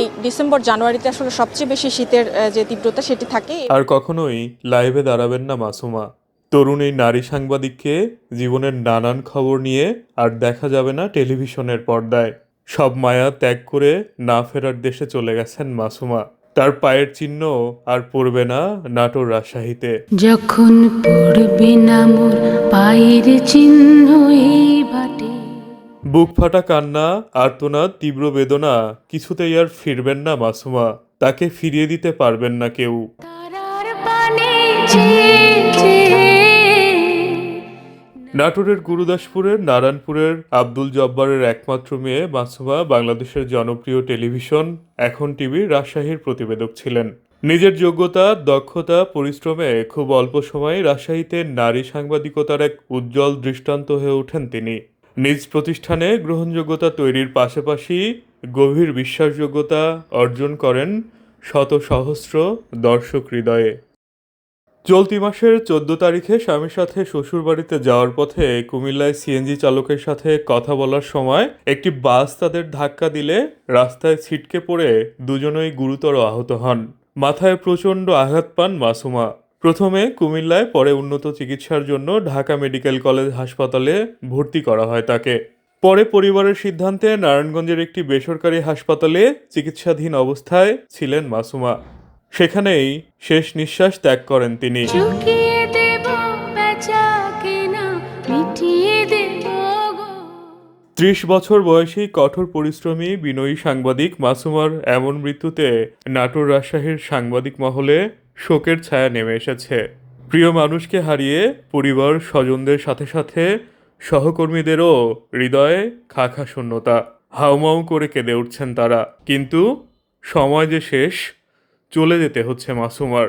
এই ডিসেম্বর জানুয়ারিতে আসলে সবচেয়ে বেশি শীতের যে তীব্রতা সেটি থাকে। আর কখনোই লাইভে দাঁড়াবেন না মাসুমা। তরুণ এই নারী সাংবাদিককে জীবনের নানান খবর নিয়ে আর দেখা যাবে না টেলিভিশনের পর্দায়। সব মায়া ত্যাগ করে না ফেরার দেশে চলে গেছেন মাসুমা। তার পায়ের চিহ্ন আর পড়বে না নাটোর রাজশাহীতে। যখন পড়বে না মোর পায়ের চিহ্ন এই বাটে বুক ফাটা কান্না আর্তনাদ তীব্র বেদনা কিছুতেই আর ফিরবেন না মাসুমা। তাকে ফিরিয়ে দিতে পারবেন না কেউ। নাটোরের গুরুদাসপুরের নারায়ণপুরের আব্দুল জব্বারের একমাত্র মেয়ে মাসুমা বাংলাদেশের জনপ্রিয় টেলিভিশন এখন টিভির রাজশাহীর প্রতিবেদক ছিলেন। নিজের যোগ্যতা দক্ষতা পরিশ্রমে খুব অল্প সময়ে রাজশাহীতে নারী সাংবাদিকতার এক উজ্জ্বল দৃষ্টান্ত হয়ে ওঠেন তিনি। নিজ প্রতিষ্ঠানে গ্রহণযোগ্যতা তৈরির পাশাপাশি গভীর বিশ্বাসযোগ্যতা অর্জন করেন শত সহস্র দর্শক হৃদয়ে। চলতি মাসের চোদ্দ তারিখে স্বামীর সাথে শ্বশুরবাড়িতে যাওয়ার পথে কুমিল্লায় সিএনজি চালকের সাথে কথা বলার সময় একটি বাস তাদের ধাক্কা দিলে রাস্তায় ছিটকে পড়ে দুজনেই গুরুতর আহত হন। মাথায় প্রচণ্ড আঘাত পান মাসুমা। প্রথমে কুমিল্লায় পরে উন্নত চিকিৎসার জন্য ঢাকা মেডিকেল কলেজ হাসপাতালে ভর্তি করা হয় তাকে। পরে পরিবারের সিদ্ধান্তে নারায়ণগঞ্জের একটি বেসরকারি হাসপাতালে চিকিৎসাধীন অবস্থায় ছিলেন মাসুমা। সেখানেই শেষ নিঃশ্বাস ত্যাগ করেন তিনি। ত্রিশ বছর বয়সী কঠোর পরিশ্রমী বিনয়ী সাংবাদিক মাসুমার এমন মৃত্যুতে নাটোর রাজশাহীর সাংবাদিক মহলে শোকের ছায়া নেমে এসেছে। প্রিয় মানুষকে হারিয়ে পরিবার স্বজনদের সাথে সাথে সহকর্মীদেরও হৃদয়ে খাখা শূন্যতা হাউমাউ করে কেঁদে উঠছেন তারা। কিন্তু সময় যে শেষ, চলে যেতে হচ্ছে মাসুমার।